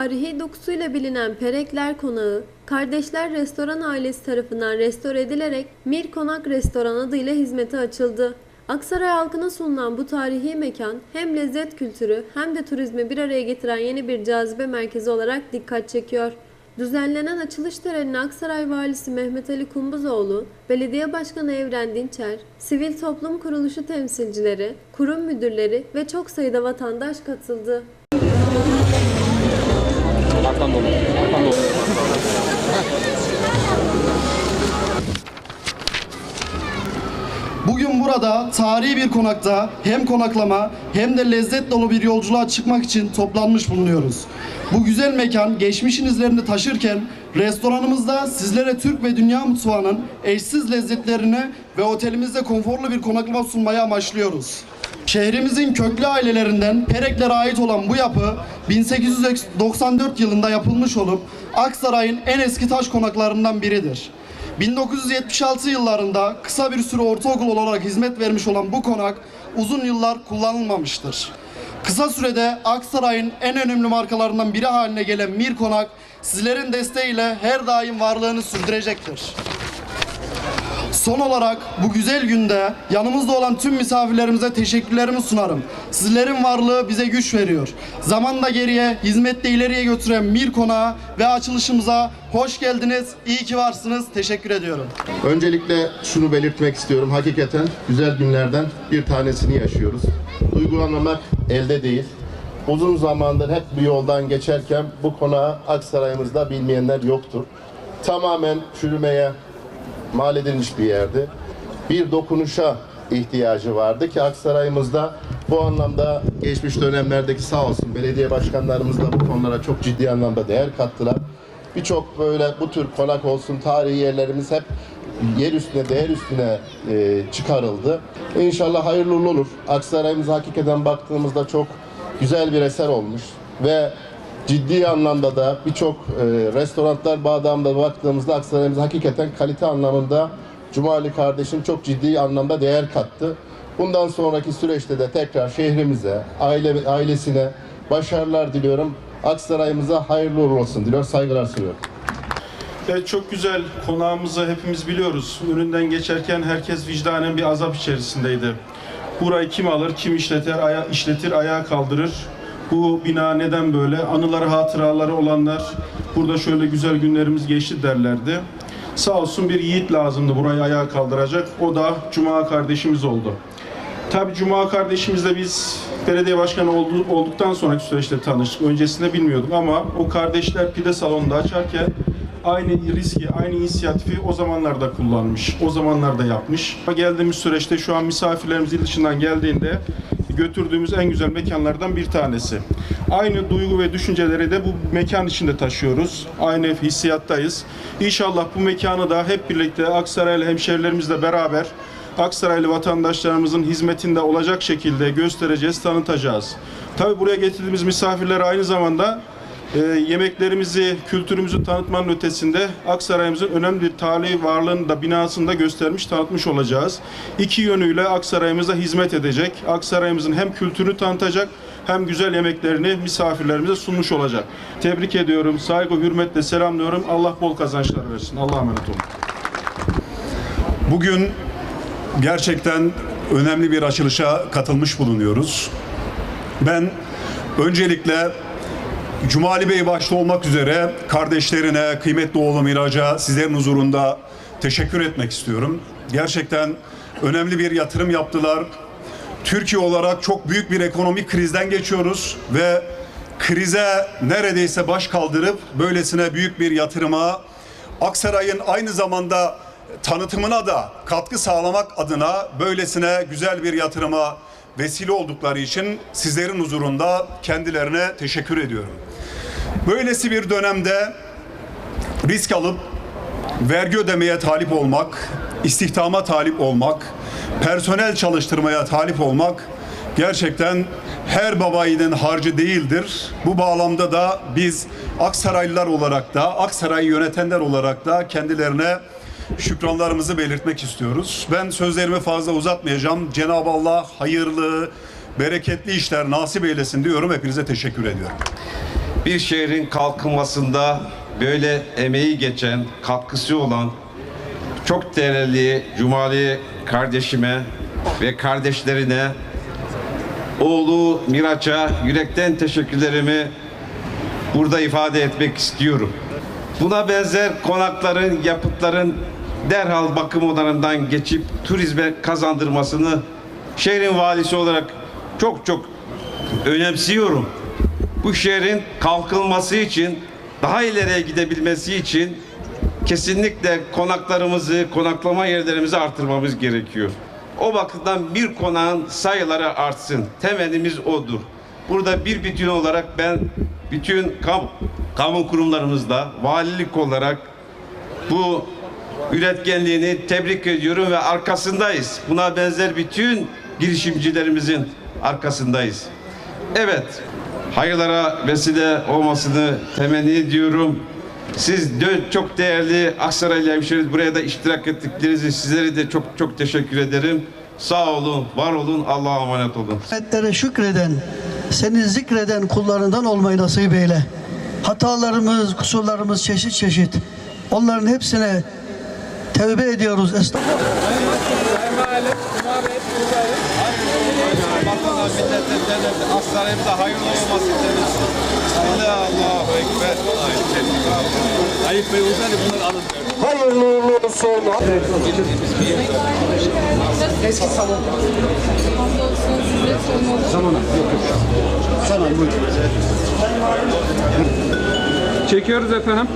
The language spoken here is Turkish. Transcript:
Tarihi dokusuyla bilinen Perekler Konağı, Kardeşler Restoran ailesi tarafından restore edilerek Mir Konak Restoran adıyla hizmete açıldı. Aksaray halkına sunulan bu tarihi mekan hem lezzet kültürü hem de turizmi bir araya getiren yeni bir cazibe merkezi olarak dikkat çekiyor. Düzenlenen açılış törenine Aksaray Valisi Mehmet Ali Kumbuzoğlu, Belediye Başkanı Evren Dinçer, sivil toplum kuruluşu temsilcileri, kurum müdürleri ve çok sayıda vatandaş katıldı. Arkan dolu. Arkan dolu. Bugün burada tarihi bir konakta hem konaklama hem de lezzet dolu bir yolculuğa çıkmak için toplanmış bulunuyoruz. Bu güzel mekan geçmişin izlerini taşırken restoranımızda sizlere Türk ve dünya mutfağının eşsiz lezzetlerini ve otelimizde konforlu bir konaklama sunmayı amaçlıyoruz. Şehrimizin köklü ailelerinden Pereklere ait olan bu yapı 1894 yılında yapılmış olup Aksaray'ın en eski taş konaklarından biridir. 1976 yıllarında kısa bir süre ortaokul olarak hizmet vermiş olan bu konak uzun yıllar kullanılmamıştır. Kısa sürede Aksaray'ın en önemli markalarından biri haline gelen Mir Konak sizlerin desteğiyle her daim varlığını sürdürecektir. Son olarak bu güzel günde yanımızda olan tüm misafirlerimize teşekkürlerimi sunarım. Sizlerin varlığı bize güç veriyor. Zaman da geriye, hizmette ileriye götüren Mir Konağı ve açılışımıza hoş geldiniz, iyi ki varsınız. Teşekkür ediyorum. Öncelikle şunu belirtmek istiyorum. Hakikaten güzel günlerden bir tanesini yaşıyoruz. Duygulanmamak elde değil. Uzun zamandır hep bu yoldan geçerken bu konağı Aksaray'ımızda bilmeyenler yoktur. Tamamen çürümeye mal edilmiş bir yerdi. Bir dokunuşa ihtiyacı vardı ki Aksaray'ımızda bu anlamda geçmiş dönemlerdeki sağ olsun belediye başkanlarımız da bu konulara çok ciddi anlamda değer kattılar. Birçok böyle bu tür konak olsun tarihi yerlerimiz hep yer üstüne, değer üstüne e, çıkarıldı. İnşallah hayırlı olur. Aksaray'ımız hakikaten baktığımızda çok güzel bir eser olmuş ve ciddi anlamda da birçok e, restoranlar bağlamda baktığımızda Aksaray'ımız hakikaten kalite anlamında Cumali kardeşim çok ciddi anlamda değer kattı. Bundan sonraki süreçte de tekrar şehrimize, aile ailesine başarılar diliyorum. Aksaray'ımıza hayırlı uğurlu olsun diliyor. Saygılar sunuyorum. Evet çok güzel konağımızı hepimiz biliyoruz. Önünden geçerken herkes vicdanen bir azap içerisindeydi. Burayı kim alır, kim işletir, aya, işletir, ayağa kaldırır. Bu bina neden böyle? Anıları, hatıraları olanlar burada şöyle güzel günlerimiz geçti derlerdi. Sağ olsun bir yiğit lazımdı burayı ayağa kaldıracak. O da Cuma kardeşimiz oldu. Tabii Cuma kardeşimizle biz belediye başkanı oldu- olduktan sonraki süreçte tanıştık. Öncesinde bilmiyordum ama o kardeşler pide salonunda açarken aynı riski, aynı inisiyatifi o zamanlarda kullanmış. O zamanlarda yapmış. Geldiğimiz süreçte şu an misafirlerimiz il dışından geldiğinde götürdüğümüz en güzel mekanlardan bir tanesi. Aynı duygu ve düşünceleri de bu mekan içinde taşıyoruz. Aynı hissiyattayız. İnşallah bu mekanı da hep birlikte Aksaraylı hemşerilerimizle beraber Aksaraylı vatandaşlarımızın hizmetinde olacak şekilde göstereceğiz, tanıtacağız. Tabii buraya getirdiğimiz misafirler aynı zamanda e, yemeklerimizi, kültürümüzü tanıtmanın ötesinde Aksaray'ımızın önemli bir tarihi varlığını da binasını da göstermiş, tanıtmış olacağız. İki yönüyle Aksaray'ımıza hizmet edecek. Aksaray'ımızın hem kültürünü tanıtacak hem güzel yemeklerini misafirlerimize sunmuş olacak. Tebrik ediyorum, saygı, hürmetle selamlıyorum. Allah bol kazançlar versin. Allah'a emanet olun. Bugün gerçekten önemli bir açılışa katılmış bulunuyoruz. Ben öncelikle Cumali Bey başta olmak üzere kardeşlerine, kıymetli oğlu Miraç'a sizlerin huzurunda teşekkür etmek istiyorum. Gerçekten önemli bir yatırım yaptılar. Türkiye olarak çok büyük bir ekonomik krizden geçiyoruz ve krize neredeyse baş kaldırıp böylesine büyük bir yatırıma Aksaray'ın aynı zamanda tanıtımına da katkı sağlamak adına böylesine güzel bir yatırıma vesile oldukları için sizlerin huzurunda kendilerine teşekkür ediyorum. Böylesi bir dönemde risk alıp vergi ödemeye talip olmak, istihdama talip olmak, personel çalıştırmaya talip olmak gerçekten her baba harcı değildir. Bu bağlamda da biz Aksaraylılar olarak da, Aksaray'ı yönetenler olarak da kendilerine şükranlarımızı belirtmek istiyoruz. Ben sözlerimi fazla uzatmayacağım. Cenab-ı Allah hayırlı, bereketli işler nasip eylesin diyorum. Hepinize teşekkür ediyorum. Bir şehrin kalkınmasında böyle emeği geçen, katkısı olan çok değerli Cumali kardeşime ve kardeşlerine oğlu Miraç'a yürekten teşekkürlerimi burada ifade etmek istiyorum. Buna benzer konakların, yapıtların derhal bakım odalarından geçip turizme kazandırmasını şehrin valisi olarak çok çok önemsiyorum. Bu şehrin kalkınması için, daha ileriye gidebilmesi için kesinlikle konaklarımızı, konaklama yerlerimizi artırmamız gerekiyor. O bakımdan bir konağın sayıları artsın. Temennimiz odur. Burada bir bütün olarak ben bütün kam kamu kurumlarımızda valilik olarak bu üretkenliğini tebrik ediyorum ve arkasındayız. Buna benzer bütün girişimcilerimizin arkasındayız. Evet, hayırlara vesile olmasını temenni ediyorum. Siz de çok değerli Aksaraylı hemşehrilerimiz buraya da iştirak ettikleriniz sizlere de çok çok teşekkür ederim. Sağ olun, var olun, Allah'a emanet olun. nimetlere şükreden, seni zikreden kullarından olmayı nasip eyle. Hatalarımız, kusurlarımız çeşit çeşit. Onların hepsine tevbe ediyoruz. Estağfurullah. Vatana, millete, devlete, Aksaray'ımıza hayırlı olması dileriz. Bismillah, Allahu Ekber. Ayıp Bey olsaydı bunları alın. Çekiyoruz efendim.